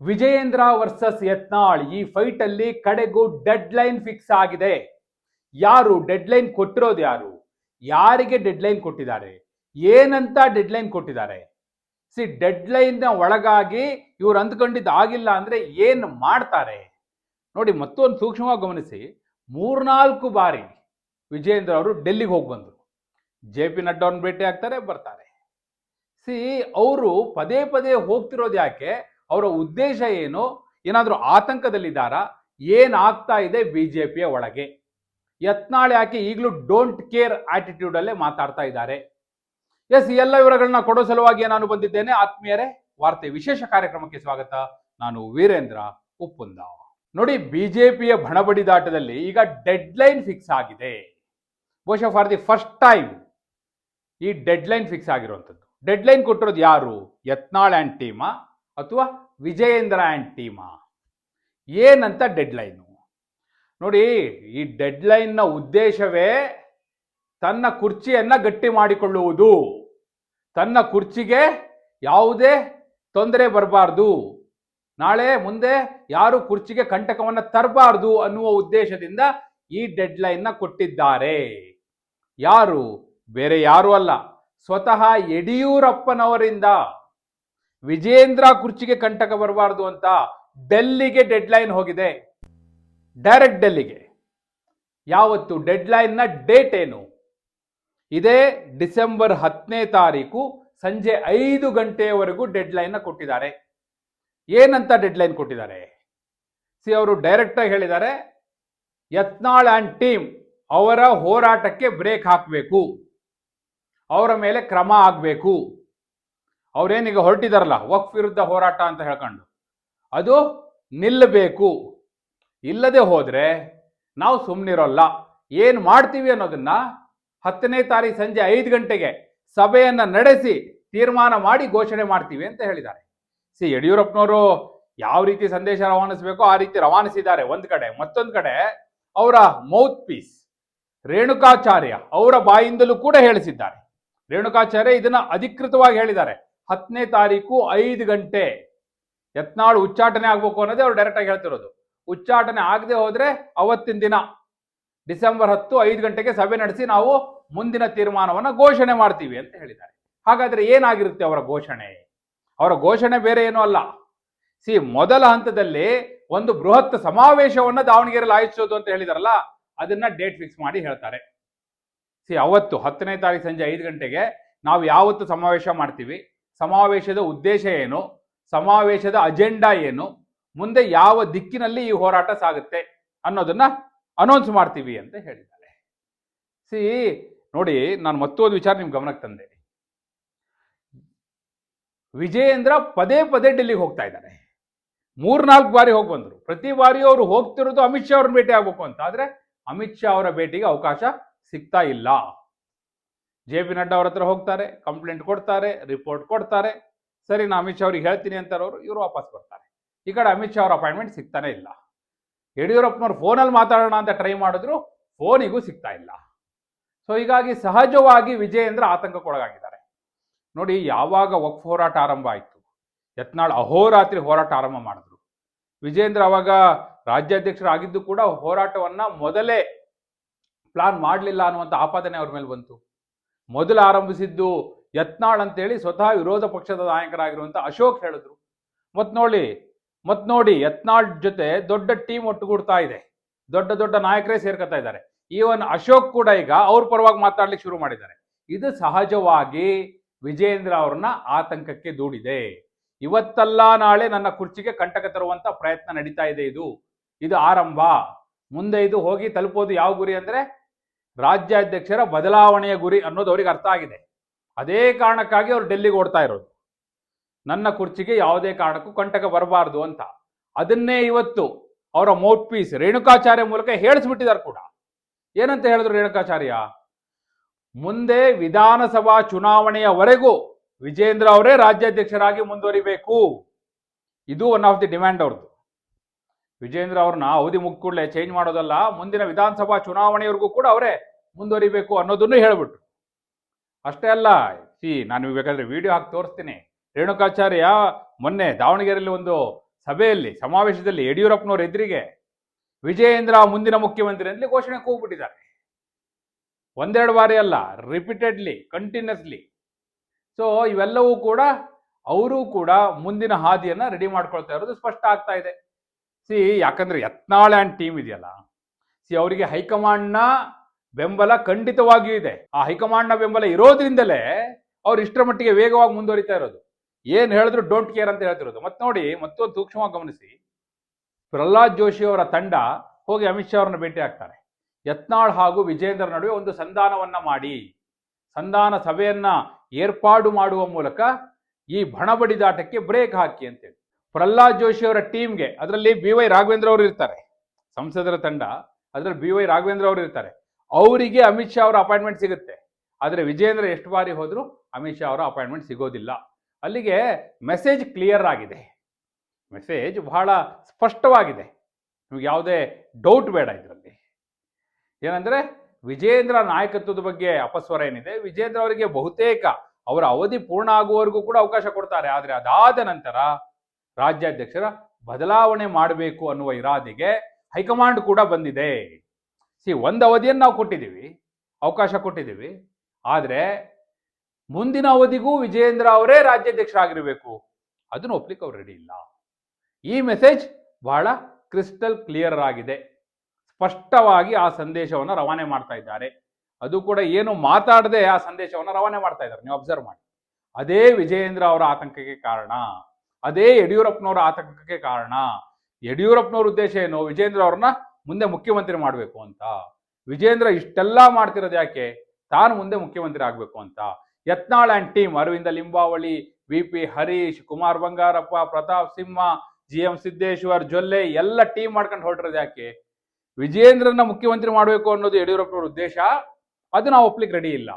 Vijayendra versus Yatnal ಈ fight ಅಲ್ಲಿ ಕಡೆಗೂ ಡೆಡ್ ಲೈನ್ ಫಿಕ್ಸ್ ಆಗಿದೆ. ಯಾರು ಡೆಡ್ ಲೈನ್ ಕೊಟ್ಟಿರೋದು ಯಾರು? ಯಾರಿಗೆ ಡೆಡ್ ಲೈನ್ ಕೊಟ್ಟಿದ್ದಾರೆ? ಏನಂತ ಡೆಡ್ ಲೈನ್ ಕೊಟ್ಟಿದ್ದಾರೆ? ಸಿ ಡೆಡ್ ಲೈನ್ ಒಳಗಾಗಿ ಇವ್ರು ಅಂದ್ಕೊಂಡಿದ್ದು ಆಗಿಲ್ಲ ಅಂದ್ರೆ ಏನು ಮಾಡ್ತಾರೆ? ನೋಡಿ, ಮತ್ತೊಂದು ಸೂಕ್ಷ್ಮವಾಗಿ ಗಮನಿಸಿ. ಮೂರ್ನಾಲ್ಕು ಬಾರಿ ವಿಜಯೇಂದ್ರ ಅವರು ಡೆಲ್ಲಿಗೆ ಹೋಗಿ ಬಂದರು. ಜೆ ಪಿ ನಡ್ಡಾ ಅವ್ರನ್ನ ಭೇಟಿ ಆಗ್ತಾರೆ, ಬರ್ತಾರೆ. ಸಿ, ಅವರು ಪದೇ ಪದೇ ಹೋಗ್ತಿರೋದು ಯಾಕೆ? ಅವರ ಉದ್ದೇಶ ಏನು? ಏನಾದರೂ ಆತಂಕದಲ್ಲಿದ್ದಾರಾ? ಏನಾಗ್ತಾ ಇದೆ ಬಿ ಜೆ ಪಿಯ ಒಳಗೆ? ಯತ್ನಾಳ್ ಯಾಕೆ ಈಗಲೂ ಡೋಂಟ್ ಕೇರ್ ಆಟಿಟ್ಯೂಡಲ್ಲೇ ಮಾತಾಡ್ತಾ ಇದ್ದಾರೆ? ಎಸ್ ಎಲ್ಲ ವಿವರಗಳನ್ನ ಕೊಡೋ ಸಲುವಾಗಿ ನಾನು ಬಂದಿದ್ದೇನೆ. ಆತ್ಮೀಯರೇ, ವಾರ್ತೆ ವಿಶೇಷ ಕಾರ್ಯಕ್ರಮಕ್ಕೆ ಸ್ವಾಗತ. ನಾನು ವೀರೇಂದ್ರ ಉಪ್ಪುಂದ. ನೋಡಿ, ಬಿಜೆಪಿಯ ಬಣಬಡಿದಾಟದಲ್ಲಿ ಈಗ ಡೆಡ್ ಲೈನ್ ಫಿಕ್ಸ್ ಆಗಿದೆ. ಬಹುಶಃ ಫಾರ್ ದಿ ಫಸ್ಟ್ ಟೈಮ್ ಈ ಡೆಡ್ ಲೈನ್ ಫಿಕ್ಸ್ ಆಗಿರುವಂಥದ್ದು. ಡೆಡ್ ಲೈನ್ ಕೊಟ್ಟಿರೋದು ಯಾರು? ಯತ್ನಾಳ್ ಆ್ಯಂಡ್ ಟೀಮಾ? ಅಥವಾ ವಿಜಯೇಂದ್ರ ಆ್ಯಂಡ್ ಟೀಮಾ ಏನಂತ ಡೆಡ್ ಲೈನು ನೋಡಿ, ಈ ಡೆಡ್ ಲೈನ್ನ ಉದ್ದೇಶವೇ ತನ್ನ ಕುರ್ಚಿಯನ್ನು ಗಟ್ಟಿ ಮಾಡಿಕೊಳ್ಳುವುದು. ತನ್ನ ಕುರ್ಚಿಗೆ ಯಾವುದೇ ತೊಂದರೆ ಬರಬಾರ್ದು. ನಾಳೆ ಮುಂದೆ ಯಾರು ಕುರ್ಚಿಗೆ ಕಂಟಕವನ್ನು ತರಬಾರ್ದು ಅನ್ನುವ ಉದ್ದೇಶದಿಂದ ಈ ಡೆಡ್ ಲೈನ್ನ ಕೊಟ್ಟಿದ್ದಾರೆ. ಯಾರು? ಬೇರೆ ಯಾರು ಅಲ್ಲ. ಸ್ವತಃ ಯಡಿಯೂರಪ್ಪನವರಿಂದ. ವಿಜೇಂದ್ರ ಕುರ್ಚಿಗೆ ಕಂಟಕ ಬರಬಾರ್ದು ಅಂತ ಡೆಲ್ಲಿಗೆ ಡೆಡ್ ಲೈನ್ ಹೋಗಿದೆ. ಡೈರೆಕ್ಟ್ ಡೆಲ್ಲಿಗೆ. ಯಾವತ್ತು? ಡೆಡ್ ಲೈನ್ನ ಡೇಟ್ ಏನು? ಇದೇ ಡಿಸೆಂಬರ್ ಹತ್ತನೇ ತಾರೀಕು ಸಂಜೆ ಐದು ಗಂಟೆಯವರೆಗೂ ಡೆಡ್ ಲೈನ್ನ ಕೊಟ್ಟಿದ್ದಾರೆ. ಏನಂತ ಡೆಡ್ ಲೈನ್ ಕೊಟ್ಟಿದ್ದಾರೆ? ಸಿ ಅವರು ಡೈರೆಕ್ಟ್ ಆಗಿ ಹೇಳಿದ್ದಾರೆ, ಯತ್ನಾಳ್ ಆ್ಯಂಡ್ ಟೀಮ್ ಅವರ ಹೋರಾಟಕ್ಕೆ ಬ್ರೇಕ್ ಹಾಕಬೇಕು. ಅವರ ಮೇಲೆ ಕ್ರಮ ಆಗಬೇಕು. ಅವ್ರೇನೀಗ ಹೊರಟಿದಾರಲ್ಲ, ವಕ್ಫ್ ವಿರುದ್ಧ ಹೋರಾಟ ಅಂತ ಹೇಳ್ಕೊಂಡು. ಅದು ನಿಲ್ಲಬೇಕು. ಇಲ್ಲದೆ ಹೋದರೆ ನಾವು ಸುಮ್ಮನಿರೋಲ್ಲ ಏನು ಮಾಡ್ತೀವಿ ಅನ್ನೋದನ್ನ ಹತ್ತನೇ ತಾರೀಕು ಸಂಜೆ ಐದು ಗಂಟೆಗೆ ಸಭೆಯನ್ನು ನಡೆಸಿ ತೀರ್ಮಾನ ಮಾಡಿ ಘೋಷಣೆ ಮಾಡ್ತೀವಿ ಅಂತ ಹೇಳಿದ್ದಾರೆ. ಸಿ, ಯಡಿಯೂರಪ್ಪನವರು ಯಾವ ರೀತಿ ಸಂದೇಶ ರವಾನಿಸಬೇಕೋ ಆ ರೀತಿ ರವಾನಿಸಿದ್ದಾರೆ. ಒಂದು ಕಡೆ, ಮತ್ತೊಂದು ಕಡೆ ಅವರ ಮೌತ್ ಪೀಸ್ ರೇಣುಕಾಚಾರ್ಯ ಅವರ ಬಾಯಿಂದಲೂ ಕೂಡ ಹೇಳಿಸಿದ್ದಾರೆ. ರೇಣುಕಾಚಾರ್ಯ ಇದನ್ನ ಅಧಿಕೃತವಾಗಿ ಹೇಳಿದ್ದಾರೆ. ಹತ್ತನೇ ತಾರೀಕು ಐದು ಗಂಟೆ. ಯತ್ನಾಳು ಉಚ್ಚಾಟನೆ ಆಗ್ಬೇಕು ಅನ್ನೋದೇ ಅವ್ರು ಡೈರೆಕ್ಟ್ ಆಗಿ ಹೇಳ್ತಿರೋದು. ಉಚ್ಚಾಟನೆ ಆಗದೆ ಹೋದ್ರೆ ಅವತ್ತಿನ ದಿನ. ಡಿಸೆಂಬರ್ ಹತ್ತು ಐದು ಗಂಟೆಗೆ ಸಭೆ ನಡೆಸಿ ನಾವು ಮುಂದಿನ ತೀರ್ಮಾನವನ್ನು ಘೋಷಣೆ ಮಾಡ್ತೀವಿ ಅಂತ ಹೇಳಿದ್ದಾರೆ. ಹಾಗಾದ್ರೆ ಏನಾಗಿರುತ್ತೆ ಅವರ ಘೋಷಣೆ? ಅವರ ಘೋಷಣೆ ಬೇರೆ ಏನೂ ಅಲ್ಲ. ಸಿ, ಮೊದಲ ಹಂತದಲ್ಲಿ ಒಂದು ಬೃಹತ್ ಸಮಾವೇಶವನ್ನ ದಾವಣಗೆರೆಯಲ್ಲಿ ಆಯೋಜಿಸೋದು ಅಂತ ಹೇಳಿದಾರಲ್ಲ, ಅದನ್ನ ಡೇಟ್ ಫಿಕ್ಸ್ ಮಾಡಿ ಹೇಳ್ತಾರೆ. ಸಿ, ಅವತ್ತು ಹತ್ತನೇ ತಾರೀಕು ಸಂಜೆ ಐದು ಗಂಟೆಗೆ ನಾವು ಯಾವತ್ತು ಸಮಾವೇಶ ಮಾಡ್ತೀವಿ? ಸಮಾವೇಶದ ಉದ್ದೇಶ ಏನು? ಸಮಾವೇಶದ ಅಜೆಂಡಾ ಏನು? ಮುಂದೆ ಯಾವ ದಿಕ್ಕಿನಲ್ಲಿ ಈ ಹೋರಾಟ ಸಾಗುತ್ತೆ ಅನ್ನೋದನ್ನ ಅನೌನ್ಸ್ ಮಾಡ್ತೀವಿ ಅಂತ ಹೇಳಿದ್ದಾರೆ. ಸಿ ನೋಡಿ, ನಾನು ಮತ್ತೊಂದು ವಿಚಾರ ನಿಮ್ ಗಮನಕ್ಕೆ ತಂದೆ. ವಿಜಯೇಂದ್ರ ಪದೇ ಪದೇ ಡೆಲ್ಲಿಗೆ ಹೋಗ್ತಾ ಇದ್ದಾರೆ. ಮೂರ್ನಾಲ್ಕು ಬಾರಿ ಹೋಗಿ ಬಂದರು. ಪ್ರತಿ ಬಾರಿ ಅವರು ಹೋಗ್ತಿರೋದು ಅಮಿತ್ ಶಾ ಅವ್ರನ್ನ ಭೇಟಿ ಆಗ್ಬೇಕು ಅಂತ. ಆದ್ರೆ ಅಮಿತ್ ಶಾ ಅವರ ಭೇಟಿಗೆ ಅವಕಾಶ ಸಿಗ್ತಾ ಇಲ್ಲ. ಜೆ ಪಿ ನಡ್ಡಾ ಅವ್ರ ಹತ್ರ ಹೋಗ್ತಾರೆ, ಕಂಪ್ಲೇಂಟ್ ಕೊಡ್ತಾರೆ ರಿಪೋರ್ಟ್ ಕೊಡ್ತಾರೆ. ಸರಿ ನಾನು ಅಮಿತ್ ಶಾ ಅವ್ರಿಗೆ ಹೇಳ್ತೀನಿ ಅಂತಾರೆ ಅವರು, ಇವರು ವಾಪಸ್ ಬರ್ತಾರೆ. ಈ ಕಡೆ ಅಮಿತ್ ಶಾ ಅವ್ರ ಅಪಾಯಿಂಟ್ಮೆಂಟ್ ಸಿಗ್ತಾನೆ ಇಲ್ಲ. ಯಡಿಯೂರಪ್ಪನವ್ರು ಫೋನಲ್ಲಿ ಮಾತಾಡೋಣ ಅಂತ ಟ್ರೈ ಮಾಡಿದ್ರು ಫೋನಿಗೂ ಸಿಗ್ತಾ ಇಲ್ಲ. ಸೊ ಹೀಗಾಗಿ ಸಹಜವಾಗಿ ವಿಜಯೇಂದ್ರ ಆತಂಕಕ್ಕೊಳಗಾಗಿದ್ದಾರೆ ನೋಡಿ, ಯಾವಾಗ ವಕ್ಫ್ ಹೋರಾಟ ಆರಂಭ ಆಯಿತು? ಯತ್ನಾಳ್ ಅಹೋರಾತ್ರಿ ಹೋರಾಟ ಆರಂಭ ಮಾಡಿದ್ರು. ವಿಜಯೇಂದ್ರ ಅವಾಗ ರಾಜ್ಯಾಧ್ಯಕ್ಷರಾಗಿದ್ದು ಕೂಡ ಹೋರಾಟವನ್ನು ಮೊದಲೇ ಪ್ಲಾನ್ ಮಾಡಲಿಲ್ಲ ಅನ್ನುವಂಥ ಆಪಾದನೆ ಅವ್ರ ಮೇಲೆ ಬಂತು. ಮೊದಲು ಆರಂಭಿಸಿದ್ದು ಯತ್ನಾಳ್ ಅಂತೇಳಿ ಸ್ವತಃ ವಿರೋಧ ಪಕ್ಷದ ನಾಯಕರಾಗಿರುವಂಥ ಅಶೋಕ್ ಹೇಳಿದ್ರು. ಮತ್ ನೋಡಿ ಮತ್ ನೋಡಿ ಯತ್ನಾಳ್ ಜೊತೆ ದೊಡ್ಡ ಟೀಮ್ ಒಟ್ಟುಗೂಡ್ತಾ ಇದೆ. ದೊಡ್ಡ ದೊಡ್ಡ ನಾಯಕರೇ ಸೇರ್ಕೊತಾ ಇದ್ದಾರೆ. ಈವನ್ ಅಶೋಕ್ ಕೂಡ ಈಗ ಅವ್ರ ಪರವಾಗಿ ಮಾತಾಡ್ಲಿಕ್ಕೆ ಶುರು ಮಾಡಿದ್ದಾರೆ. ಇದು ಸಹಜವಾಗಿ ವಿಜೇಂದ್ರ ಅವ್ರನ್ನ ಆತಂಕಕ್ಕೆ ದೂಡಿದೆ. ಇವತ್ತಲ್ಲ ನಾಳೆ ನನ್ನ ಕುರ್ಚಿಗೆ ಕಂಟಕ ತರುವಂತ ಪ್ರಯತ್ನ ನಡೀತಾ ಇದೆ ಇದು. ಇದು ಆರಂಭ. ಮುಂದೆ ಇದು ಹೋಗಿ ತಲುಪೋದು ಯಾವ ಗುರಿ ಅಂದ್ರೆ ರಾಜ್ಯಾಧ್ಯಕ್ಷರ ಬದಲಾವಣೆಯ ಗುರಿ ಅನ್ನೋದು ಅವ್ರಿಗೆ ಅರ್ಥ ಆಗಿದೆ. ಅದೇ ಕಾರಣಕ್ಕಾಗಿ ಅವ್ರು ಡೆಲ್ಲಿಗೆ ಓಡ್ತಾ ಇರೋದು. ನನ್ನ ಕುರ್ಚಿಗೆ ಯಾವುದೇ ಕಾರಣಕ್ಕೂ ಕಂಟಕ ಬರಬಾರ್ದು ಅಂತ. ಅದನ್ನೇ ಇವತ್ತು ಅವರ ಮೌತ್ ಪೀಸ್ ರೇಣುಕಾಚಾರ್ಯ ಮೂಲಕ ಹೇಳಿಸ್ಬಿಟ್ಟಿದ್ದಾರೆ ಕೂಡ. ಏನಂತ ಹೇಳಿದ್ರು ರೇಣುಕಾಚಾರ್ಯ? ಮುಂದೆ ವಿಧಾನಸಭಾ ಚುನಾವಣೆಯವರೆಗೂ ವಿಜೇಂದ್ರ ಅವರೇ ರಾಜ್ಯಾಧ್ಯಕ್ಷರಾಗಿ ಮುಂದುವರಿಬೇಕು. ಇದು ಒನ್ ಆಫ್ ದಿ ಡಿಮ್ಯಾಂಡ್ ಅವ್ರದ್ದು. ವಿಜೇಂದ್ರ ಅವ್ರನ್ನ ಅವಧಿ ಮುಗ್ದ ಚೇಂಜ್ ಮಾಡೋದಲ್ಲ, ಮುಂದಿನ ವಿಧಾನಸಭಾ ಚುನಾವಣೆಯವರೆಗೂ ಕೂಡ ಅವರೇ ಮುಂದುವರಿಬೇಕು ಅನ್ನೋದನ್ನು ಹೇಳ್ಬಿಟ್ರು. ಅಷ್ಟೇ ಅಲ್ಲ, ಸಿ, ನಾನು ಬೇಕಾದ್ರೆ ವಿಡಿಯೋ ಹಾಕಿ ತೋರಿಸ್ತೀನಿ. ರೇಣುಕಾಚಾರ್ಯ ಮೊನ್ನೆ ದಾವಣಗೆರೆಯಲ್ಲಿ ಒಂದು ಸಭೆಯಲ್ಲಿ, ಸಮಾವೇಶದಲ್ಲಿ ಯಡಿಯೂರಪ್ಪನವ್ರ ಎದುರಿಗೆ ವಿಜಯೇಂದ್ರ ಮುಂದಿನ ಮುಖ್ಯಮಂತ್ರಿ ಅಂತಲೇ ಘೋಷಣೆ ಕೂಗ್ಬಿಟ್ಟಿದ್ದಾರೆ. ಒಂದೆರಡು ಬಾರಿ ಅಲ್ಲ ರಿಪೀಟೆಡ್ಲಿ ಕಂಟಿನ್ಯೂಸ್ಲಿ ಸೊ ಇವೆಲ್ಲವೂ ಕೂಡ, ಅವರು ಕೂಡ ಮುಂದಿನ ಹಾದಿಯನ್ನ ರೆಡಿ ಮಾಡ್ಕೊಳ್ತಾ ಇರೋದು ಸ್ಪಷ್ಟ ಆಗ್ತಾ ಇದೆ. ಸಿ, ಯಾಕಂದ್ರೆ ಯತ್ನಾಳ್ ಆ್ಯಂಡ್ ಟೀಮ್ ಇದೆಯಲ್ಲ. ಸಿ, ಅವರಿಗೆ ಹೈಕಮಾಂಡ್ನ ಬೆಂಬಲ ಖಂಡಿತವಾಗಿಯೂ ಇದೆ. ಆ ಹೈಕಮಾಂಡ್ನ ಬೆಂಬಲ ಇರೋದ್ರಿಂದಲೇ ಅವ್ರು ಇಷ್ಟರ ಮಟ್ಟಿಗೆ ವೇಗವಾಗಿ ಮುಂದುವರಿತಾ ಇರೋದು. ಏನ್ ಹೇಳಿದ್ರು ಡೋಂಟ್ ಕೇರ್ ಅಂತ ಹೇಳ್ತಿರೋದು. ಮತ್ತೆ ನೋಡಿ, ಮತ್ತೊಂದು ಸೂಕ್ಷ್ಮವಾಗಿ ಗಮನಿಸಿ. ಪ್ರಹ್ಲಾದ್ ಜೋಶಿ ಅವರ ತಂಡ ಹೋಗಿ ಅಮಿತ್ ಶಾ ಅವರನ್ನ ಭೇಟಿ ಆಗ್ತಾರೆ. ಯತ್ನಾಳ್ ಹಾಗೂ ವಿಜೇಂದ್ರ ನಡುವೆ ಒಂದು ಸಂಧಾನವನ್ನ ಮಾಡಿ. ಸಂಧಾನ ಸಭೆಯನ್ನ ಏರ್ಪಾಡು ಮಾಡುವ ಮೂಲಕ ಈ ಬಣಬಡಿದಾಟಕ್ಕೆ ಬ್ರೇಕ್ ಹಾಕಿ ಅಂತೇಳಿ. ಪ್ರಹ್ಲಾದ್ ಜೋಶಿ ಅವರ ಟೀಮ್ಗೆ, ಅದರಲ್ಲಿ ಬಿ ವೈ ರಾಘವೇಂದ್ರ ಅವರು ಇರ್ತಾರೆ, ಸಂಸದರ ತಂಡ, ಅದರಲ್ಲಿ ಬಿ ವೈ ರಾಘವೇಂದ್ರ ಅವರು ಇರ್ತಾರೆ. ಅವರಿಗೆ ಅಮಿತ್ ಶಾ ಅವರ ಅಪಾಯಿಂಟ್ಮೆಂಟ್ ಸಿಗುತ್ತೆ. ಆದರೆ ವಿಜೇಂದ್ರ ಎಷ್ಟು ಬಾರಿ ಹೋದರೂ ಅಮಿತ್ ಶಾ ಅವರ ಅಪಾಯಿಂಟ್ಮೆಂಟ್ ಸಿಗೋದಿಲ್ಲ. ಅಲ್ಲಿಗೆ ಮೆಸೇಜ್ ಕ್ಲಿಯರ್ ಆಗಿದೆ. ಮೆಸೇಜ್ ಬಹಳ ಸ್ಪಷ್ಟವಾಗಿದೆ. ನಿಮ್ಗೆ ಯಾವುದೇ ಡೌಟ್ ಬೇಡ ಇದರಲ್ಲಿ. ಏನಂದ್ರೆ ವಿಜೇಂದ್ರ ನಾಯಕತ್ವದ ಬಗ್ಗೆ ಅಪಸ್ವರ ಏನಿದೆ? ವಿಜೇಂದ್ರ ಅವರಿಗೆ ಬಹುತೇಕ ಅವರ ಅವಧಿ ಪೂರ್ಣ ಆಗುವವರೆಗೂ ಕೂಡ ಅವಕಾಶ ಕೊಡ್ತಾರೆ. ಆದರೆ ಅದಾದ ನಂತರ ರಾಜ್ಯಾಧ್ಯಕ್ಷರ ಬದಲಾವಣೆ ಮಾಡಬೇಕು ಅನ್ನುವ ಇರಾದೆಗೆ ಹೈಕಮಾಂಡ್ ಕೂಡ ಬಂದಿದೆ. ಸಿ, ಒಂದು ಅವಧಿಯನ್ನು ನಾವು ಕೊಟ್ಟಿದ್ದೀವಿ. ಅವಕಾಶ ಕೊಟ್ಟಿದ್ದೀವಿ. ಆದರೆ ಮುಂದಿನ ಅವಧಿಗೂ ವಿಜಯೇಂದ್ರ ಅವರೇ ರಾಜ್ಯಾಧ್ಯಕ್ಷರಾಗಿರಬೇಕು. ಅದನ್ನು ಒಪ್ಲಿಕ್ಕೆ ಅವ್ರು ರೆಡಿ ಇಲ್ಲ. ಈ ಮೆಸೇಜ್ ಬಹಳ ಕ್ರಿಸ್ಟಲ್ ಕ್ಲಿಯರ್ ಆಗಿದೆ. ಸ್ಪಷ್ಟವಾಗಿ ಆ ಸಂದೇಶವನ್ನು ರವಾನೆ ಮಾಡ್ತಾ ಇದ್ದಾರೆ. ಅದು ಕೂಡ ಏನು ಮಾತಾಡದೆ ಆ ಸಂದೇಶವನ್ನು ರವಾನೆ ಮಾಡ್ತಾ ಇದ್ದಾರೆ. ನೀವು ಅಬ್ಸರ್ವ್ ಮಾಡಿ. ಅದೇ ವಿಜಯೇಂದ್ರ ಅವರ ಆತಂಕಕ್ಕೆ ಕಾರಣ. ಅದೇ ಯಡಿಯೂರಪ್ಪನವರ ಆತಂಕಕ್ಕೆ ಕಾರಣ. ಯಡಿಯೂರಪ್ಪನವ್ರ ಉದ್ದೇಶ ಏನು? ವಿಜೇಂದ್ರ ಅವ್ರನ್ನ ಮುಂದೆ ಮುಖ್ಯಮಂತ್ರಿ ಮಾಡಬೇಕು ಅಂತ. ವಿಜೇಂದ್ರ ಇಷ್ಟೆಲ್ಲ ಮಾಡ್ತಿರೋದು ಯಾಕೆ? ತಾನು ಮುಂದೆ ಮುಖ್ಯಮಂತ್ರಿ ಆಗಬೇಕು ಅಂತ. Yatnal and team, Aravind Limbavali V P Harish, Kumar Bangarappa, Pratap Simha G M Siddeshwar, Jolle ಎಲ್ಲ ಟೀಮ್ ಮಾಡ್ಕೊಂಡು ಹೊರಟಿರೋದು ಯಾಕೆ? ವಿಜೇಂದ್ರನ ಮುಖ್ಯಮಂತ್ರಿ ಮಾಡಬೇಕು ಅನ್ನೋದು ಯಡಿಯೂರಪ್ಪನವ್ರ ಉದ್ದೇಶ. ಅದು ನಾವು ಒಪ್ಲಿಕ್ಕೆ ರೆಡಿ ಇಲ್ಲ.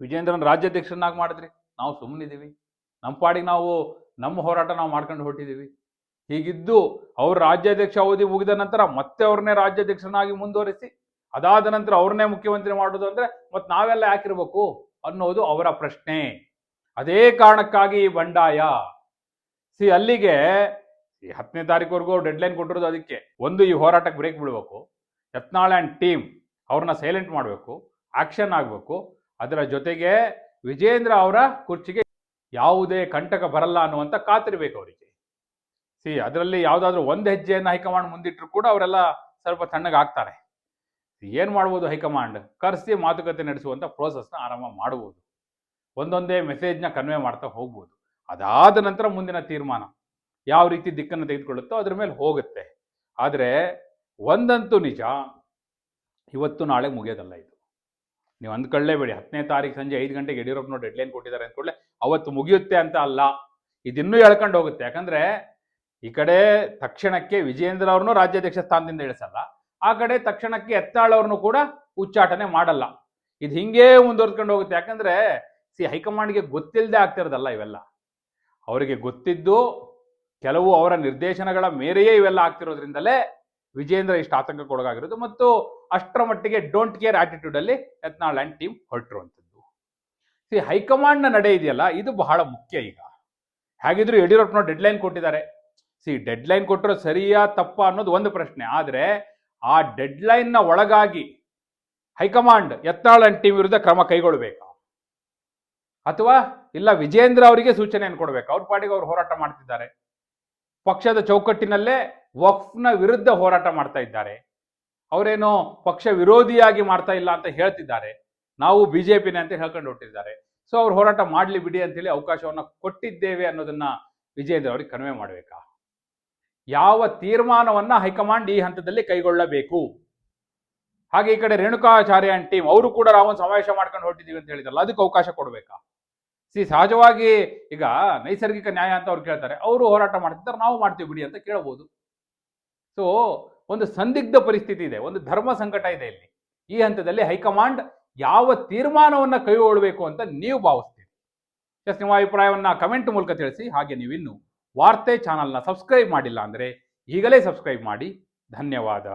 ವಿಜೇಂದ್ರನ ರಾಜ್ಯಾಧ್ಯಕ್ಷರನ್ನಾಗಿ ಮಾಡಿದ್ರಿ. ನಾವು ಸುಮ್ಮನಿದ್ದೀವಿ ನಮ್ಮ ಪಾಡಿಗೆ ನಾವು ನಮ್ಮ ಹೋರಾಟ ನಾವು ಮಾಡ್ಕೊಂಡು ಹೊರಟಿದ್ದೀವಿ. ಹೀಗಿದ್ದು ಅವ್ರ ರಾಜ್ಯಾಧ್ಯಕ್ಷ ಅವಧಿ ಮುಗಿದ ನಂತರ ಮತ್ತೆ ಅವ್ರನ್ನೇ ರಾಜ್ಯಾಧ್ಯಕ್ಷನಾಗಿ ಮುಂದುವರಿಸಿ, ಅದಾದ ನಂತರ ಅವ್ರನ್ನೇ ಮುಖ್ಯಮಂತ್ರಿ ಮಾಡೋದು ಅಂದ್ರೆ ಮತ್ತೆ ನಾವೆಲ್ಲ ಯಾಕಿರ್ಬೇಕು ಅನ್ನೋದು ಅವರ ಪ್ರಶ್ನೆ. ಅದೇ ಕಾರಣಕ್ಕಾಗಿ ಈ ಬಂಡಾಯ. ಸಿ, ಅಲ್ಲಿಗೆ ಈ ಹತ್ತನೇ ತಾರೀಕುವರೆಗೂ ಡೆಡ್ಲೈನ್ ಕೊಟ್ಟಿರೋದು ಅದಕ್ಕೆ. ಒಂದು, ಈ ಹೋರಾಟಕ್ಕೆ ಬ್ರೇಕ್ ಬಿಡಬೇಕು. ಯತ್ನಾಳ್ ಆ್ಯಂಡ್ ಟೀಮ್ ಅವ್ರನ್ನ ಸೈಲೆಂಟ್ ಮಾಡಬೇಕು ಆಕ್ಷನ್ ಆಗಬೇಕು. ಅದರ ಜೊತೆಗೆ ವಿಜೇಂದ್ರ ಅವರ ಕುರ್ಚಿಗೆ ಯಾವುದೇ ಕಂಟಕ ಬರಲ್ಲ ಅನ್ನುವಂಥ ಕಾತಿರ್ಬೇಕು ಅವರಿಗೆ. ಸಿ ಅದರಲ್ಲಿ ಯಾವುದಾದ್ರೂ ಒಂದು ಹೆಜ್ಜೆಯನ್ನು ಹೈಕಮಾಂಡ್ ಮುಂದಿಟ್ಟರು ಕೂಡ ಅವರೆಲ್ಲ ಸ್ವಲ್ಪ ತಣ್ಣಗಾಗ್ತಾರೆ ಏನು ಮಾಡ್ಬೋದು ಹೈಕಮಾಂಡ್? ಕರೆಸಿ ಮಾತುಕತೆ ನಡೆಸುವಂಥ ಪ್ರೋಸೆಸ್ನ ಆರಂಭ ಮಾಡ್ಬೋದು. ಒಂದೊಂದೇ ಮೆಸೇಜ್ನ ಕನ್ವೆ ಮಾಡ್ತಾ ಹೋಗ್ಬೋದು. ಅದಾದ ನಂತರ ಮುಂದಿನ ತೀರ್ಮಾನ. ಯಾವ ರೀತಿ ದಿಕ್ಕನ್ನು ತೆಗೆದುಕೊಳ್ಳುತ್ತೋ ಅದ್ರ ಮೇಲೆ ಹೋಗುತ್ತೆ. ಆದರೆ ಒಂದಂತೂ ನಿಜ, ಇವತ್ತು ನಾಳೆ ಮುಗಿಯೋದಲ್ಲ ಇದು. ನೀವು ಅಂದ್ಕೊಳ್ಳೇಬೇಡಿ. ಹತ್ತನೇ ತಾರೀಕು ಸಂಜೆ ಐದು ಗಂಟೆಗೆ ಯಡಿಯೂರಪ್ಪನವ್ರು ಡೆಡ್ಲೈನ್ ಕೊಟ್ಟಿದ್ದಾರೆ ಅಂದ್ಕೊಳ್ಳೆ ಅವತ್ತು ಮುಗಿಯುತ್ತೆ ಅಂತ ಅಲ್ಲ. ಇದಿನ್ನೂ ಎಳ್ಕೊಂಡು ಹೋಗುತ್ತೆ. ಯಾಕಂದ್ರೆ ಈ ಕಡೆ ತಕ್ಷಣಕ್ಕೆ ವಿಜೇಂದ್ರ ಅವ್ರನ್ನೂ ರಾಜ್ಯಾಧ್ಯಕ್ಷ ಸ್ಥಾನದಿಂದ ಇಳಿಸಲ್ಲ. ಆ ಕಡೆ ತಕ್ಷಣಕ್ಕೆ ಎತ್ತಾಳವ್ರನ್ನೂ ಕೂಡ ಉಚ್ಚಾಟನೆ ಮಾಡಲ್ಲ. ಇದು ಹಿಂಗೇ ಮುಂದುವರ್ಸ್ಕೊಂಡು ಹೋಗುತ್ತೆ. ಯಾಕಂದ್ರೆ ಸಿ ಹೈಕಮಾಂಡ್ಗೆ ಗೊತ್ತಿಲ್ಲದೆ ಆಗ್ತಿರೋದಲ್ಲ ಇವೆಲ್ಲ. ಅವರಿಗೆ ಗೊತ್ತಿದ್ದು ಕೆಲವು ಅವರ ನಿರ್ದೇಶನಗಳ ಮೇರೆಯೇ ಇವೆಲ್ಲ ಆಗ್ತಿರೋದ್ರಿಂದಲೇ ವಿಜೇಂದ್ರ ಇಷ್ಟು ಆತಂಕಕ್ಕೊಳಗಾಗಿರೋದು ಮತ್ತು ಅಷ್ಟರ ಮಟ್ಟಿಗೆ ಡೋಂಟ್ ಕೇರ್ ಆಟಿಟ್ಯೂಡ್ ಅಲ್ಲಿ ಯತ್ನಾಳ್ ಟೀಮ್ ಹೊರಟಿರುವಂಥದ್ದು. ಸಿ ಹೈಕಮಾಂಡ್ನ ನಡೆ ಇದೆಯಲ್ಲ, ಇದು ಬಹಳ ಮುಖ್ಯ ಈಗ. ಹೇಗಿದ್ರು ಯಡಿಯೂರಪ್ಪನವ್ರು ಡೆಡ್ಲೈನ್ ಕೊಟ್ಟಿದ್ದಾರೆ. ಸಿ ಡೆಡ್ಲೈನ್ ಕೊಟ್ಟರು ಸರಿಯಾ ತಪ್ಪ ಅನ್ನೋದು ಒಂದು ಪ್ರಶ್ನೆ. ಆದರೆ ಆ ಡೆಡ್ಲೈನ್ನ ಒಳಗಾಗಿ ಹೈಕಮಾಂಡ್, ಯತ್ನಾಳ್ ಟೀಮ್ ವಿರುದ್ಧ ಕ್ರಮ ಕೈಗೊಳ್ಳಬೇಕು ಅಥವಾ ಇಲ್ಲ ವಿಜೇಂದ್ರ ಅವರಿಗೆ ಸೂಚನೆಯನ್ನು ಕೊಡಬೇಕು? ಅವ್ರ ಪಾಡಿಗೆ ಅವ್ರು ಹೋರಾಟ ಮಾಡ್ತಿದ್ದಾರೆ. ಪಕ್ಷದ ಚೌಕಟ್ಟಿನಲ್ಲೇ ವಕ್ಫ್ನ ವಿರುದ್ಧ ಹೋರಾಟ ಮಾಡ್ತಾ ಇದ್ದಾರೆ. ಅವರೇನೋ ಪಕ್ಷ ವಿರೋಧಿಯಾಗಿ ಮಾಡ್ತಾ ಇಲ್ಲ ಅಂತ ಹೇಳ್ತಿದ್ದಾರೆ. ನಾವು ಬಿಜೆಪಿನೇ ಅಂತ ಹೇಳ್ಕೊಂಡು ಹೊಟ್ಟಿದ್ದಾರೆ ಸೊ, ಅವ್ರು ಹೋರಾಟ ಮಾಡಲಿ ಬಿಡಿ ಅಂತೇಳಿ ಅವಕಾಶವನ್ನ ಕೊಟ್ಟಿದ್ದೇವೆ ಅನ್ನೋದನ್ನ ವಿಜಯೇಂದ್ರ ಅವರಿಗೆ ಕನ್ವೆ ಮಾಡಬೇಕಾ? ಯಾವ ತೀರ್ಮಾನವನ್ನ ಹೈಕಮಾಂಡ್ ಈ ಹಂತದಲ್ಲಿ ಕೈಗೊಳ್ಳಬೇಕು? ಹಾಗೆ ಈ ಕಡೆ ರೇಣುಕಾಚಾರ್ಯ ಅಂಡ್ ಟೀಮ್ ಅವರು ಕೂಡ ನಾವೊಂದು ಸಮಾವೇಶ ಮಾಡ್ಕೊಂಡು ಹೊರಟಿದ್ದೀವಿ ಅಂತ ಹೇಳಿದ್ರಲ್ಲ, ಅದಕ್ಕೆ ಅವಕಾಶ ಕೊಡಬೇಕಾ? ಸಿ, ಸಹಜವಾಗಿ ಈಗ ನೈಸರ್ಗಿಕ ನ್ಯಾಯ ಅಂತ ಅವ್ರು ಕೇಳ್ತಾರೆ. ಅವರು ಹೋರಾಟ ಮಾಡ್ತಿದ್ದಾರೆ, ನಾವು ಮಾಡ್ತೀವಿ ಬಿಡಿ ಅಂತ ಕೇಳಬಹುದು ಸೊ ಒಂದು ಸಂದಿಗ್ಧ ಪರಿಸ್ಥಿತಿ ಇದೆ, ಒಂದು ಧರ್ಮ ಸಂಕಟ ಇದೆ ಇಲ್ಲಿ. ಈ ಹಂತದಲ್ಲಿ ಹೈಕಮಾಂಡ್ ಯಾವ ತೀರ್ಮಾನವನ್ನ ಕೈಗೊಳ್ಳಬೇಕು ಅಂತ ನೀವು ಭಾವಿಸ್ತೀರಿ? ಎಸ್ ನಿಮ್ಮ ಅಭಿಪ್ರಾಯವನ್ನ ಕಮೆಂಟ್ ಮೂಲಕ ತಿಳಿಸಿ, ಹಾಗೆ ನೀವಿನ್ನು ವಾರ್ತೆ ಚಾನಲ್ನ ಸಬ್ಸ್ಕ್ರೈಬ್ ಮಾಡಿಲ್ಲ ಅಂದರೆ ಈಗಲೇ ಸಬ್ಸ್ಕ್ರೈಬ್ ಮಾಡಿ. ಧನ್ಯವಾದ.